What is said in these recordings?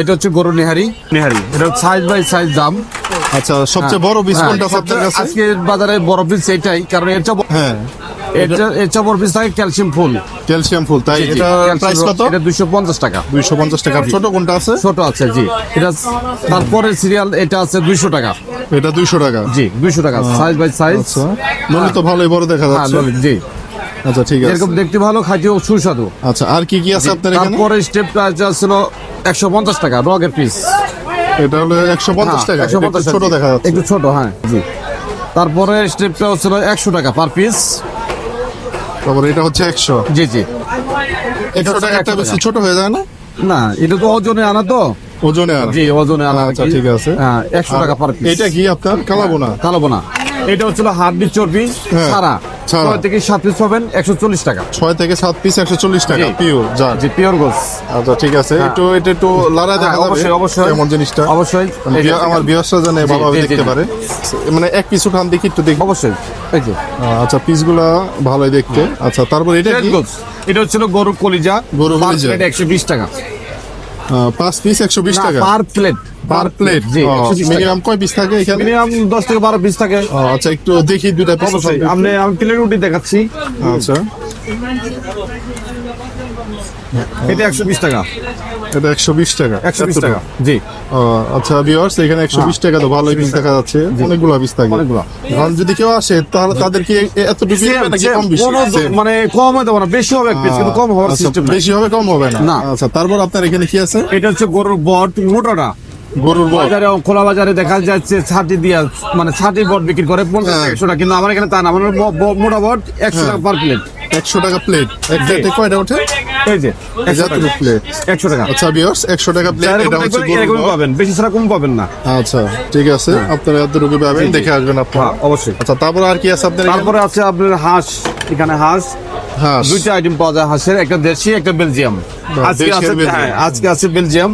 এটা হচ্ছে গরু নেহারি। নেহারি। এটা সাইজ বাই সাইজ দাম। আচ্ছা সবচেয়ে বড় পিস হ্যাঁ, কোনটা আপনার কাছে? আজকে বাজারে বড় পিস এটাই কারণ এর হ্যাঁ। এর চেয়ে- বড় পিস থাকে ক্যালসিয়াম ফুল। ক্যালসিয়াম ফুল তাই এটা প্রাইস কত? এটা দুইশো পঞ্চাশ টাকা। দুইশো পঞ্চাশ টাকা। ছোট কোনটা আছে? ছোট আছে জি। এটা তারপরে সিরিয়াল এটা আছে দুইশো টাকা। এটা দুইশো টাকা। জি দুইশো টাকা সাইজ বাই সাইজ নলি তো ভালোই বড় দেখা হ্যাঁ যাচ্ছে জি। আচ্ছা ঠিক আছে। এরকম দেখতে ভালো খাইতেও সুস্বাদু। আচ্ছা আর কি কি আছে আপনার এখানে? তারপরে স্টেপটা ছিল একশো পঞ্চাশ টাকা রগের পিস এটা হলো একশো পঞ্চাশ টাকা একশো পঞ্চাশ ছোট দেখা যাচ্ছে। একটু ছোট হ্যাঁ জি। তারপরে স্টেপটা ছিল একশো টাকা পার পিস তারপরে এটা হচ্ছে একশো। জি জি। একশো টাকা একটা বেশি ছোট হয়ে যায় না? না এটা তো ওজনে আনা তো। ওজনে আর জি ওজনে আনা। আচ্ছা, ঠিক আছে। হ্যাঁ একশো টাকা পার পিস এটা কি আপনার? কালাবো না কালাবো না এটা হচ্ছিল হাড্ডি চর্বি হ্যাঁ, ছাড়া। ছয় থেকে সাত পিস পাবেন একশো চল্লিশ টাকা। ছয় থেকে সাত পিস একশো চল্লিশ টাকা পিওর যা। জি পিওর গোস আচ্ছা ঠিক আছে। একটু এটা একটু লড়াই দেখা যাবে অবশ্যই অবশ্যই। কেমন জিনিসটা। অবশ্যই। এই আমার বিয়াসরা জানে ভালোভাবে দেখতে পারে। মানে এক পিস উঠান দেখি একটু দেখি। অবশ্যই। এই যে। আচ্ছা পিসগুলা ভালোই দেখতে। আচ্ছা তারপর এটা কি। এটা হচ্ছিল গরুর কলিজা। গরুর কলিজা। একশো বিশ টাকা। পাঁচ পিস একশো বিশ টাকা? Per plate per plate minimum কয় পিস থাকে এখানে? মিনিমাম দশ থেকে বারো পিস থাকে। আচ্ছা একটু দেখি দুটা পিস আপনি আমি প্লেট রুটি দেখাচ্ছি। আচ্ছা। এটা একশো বিশ টাকা। এটা একশো বিশ টাকা। একশো বিশ টাকা জি। আচ্ছা ভিউয়ার্স এখানে একশো বিশ টাকা তো ভালোই পিস দেখা যাচ্ছে। অনেকগুলো পিস থাকে অনেকগুলো। এখন যদি কেউ আসে তাহলে তাদের কি এতটুকু কম বেশি? মানে কম না, বেশি হবে এক পিস কিন্তু কম হওয়ার আচ্ছা, সিস্টেম বেশি হবে কম হবে না। আচ্ছা তারপর আপনার এখানে কি আছে? এটা হচ্ছে গরুর বট মোটাটা। গরুর বাজারে খোলা বাজারে দেখা যাচ্ছে ছাটি দিয়া মানে ছাটি বট বিক্রি করে পঞ্চাশ হ্যাঁ। একশো টাকা কিন্তু আমার এখানে তা না আমার মোটা বট একশো টাকা পার প্লেট একশো টাকা প্লেট এক প্লেটে কয়টা ওঠে? এই যে একশো প্লেট একশো টাকা। আচ্ছা ভিউয়ার্স একশো টাকা প্লেট এটা হচ্ছে এরকম পাবেন। বেশি ছাড়া কম পাবেন না। আচ্ছা ঠিক আছে। আপনারা এতটুকু পাবেন দেখে আসবেন আপনারা। হ্যাঁ অবশ্যই। আচ্ছা তারপর আর কি আছে আপনার এখানে? তারপরে আছে আপনার হাঁস এখানে হাঁস। হাঁস। দুইটা আইটেম পাওয়া যায় হাঁসের একটা দেশি একটা বেলজিয়াম। আজকে আছে বেলজিয়াম। হ্যাঁ আজকে আছে বেলজিয়াম।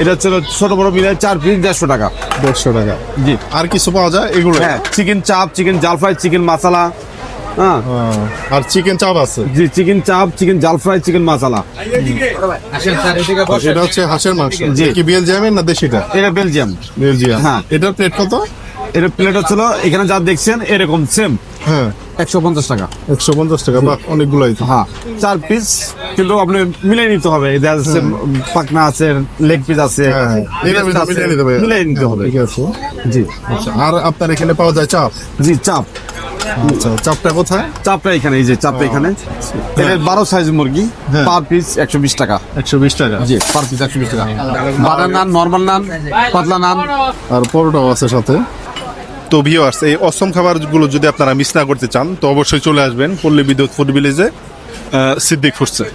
এটা হচ্ছে ছোট বড় মিলে চার পিস দেড়শো টাকা। দেড়শো টাকা। জি। আর কিছু পাওয়া যায় এগুলো? হ্যাঁ chicken chaap chicken jhal fry chicken মশলা হ্যাঁ। আর চিকেন চাপ আছে। জি chicken chaap chicken jhal fry chicken masala. এটা হচ্ছে হাঁসের মাংস। কি বেলজিয়ামের না দেশিটা? এটা বেলজিয়াম। বেলজিয়াম। হ্যাঁ। এটার প্লেট কত? এটা প্লেট হচ্ছিল এখানে যা দেখছেন এরকম সেম হ্যাঁ। একশো পঞ্চাশ টাকা। একশো পঞ্চাশ টাকা বা অনেকগুলাই। হ্যাঁ। চার পিস কিন্তু আপনি মিলিয়ে নিতে হবে। পাকনা আছে লেগ পিস আছে হ্যাঁ, হ্যাঁ। মিলিয়ে নিতে হবে। হ্যাঁ, ঠিক আছে। জি। আচ্ছা, আর আপনার এখানে পাওয়া যায় চাপ? জি চাপ। আচ্ছা চাপটা কোথায়? চাপটা এখানে এই যে চাপটা এখানে। বারো সাইজ মুরগি হ্যাঁ। পার পিস একশো বিশ টাকা। একশো বিশ টাকা? জি পার পিস একশো বিশ টাকা। বাটার নান নর্মাল নান পাতলা নান। আর পরোটাও আছে সাথে। তো ভিওয়ার্স এই অসম খাবারগুলো যদি আপনারা মিস না করতে চান তো অবশ্যই চলে আসবেন পল্লী বিদ্যুৎ ফুড ভিলেজে সিদ্দিক ফুডসে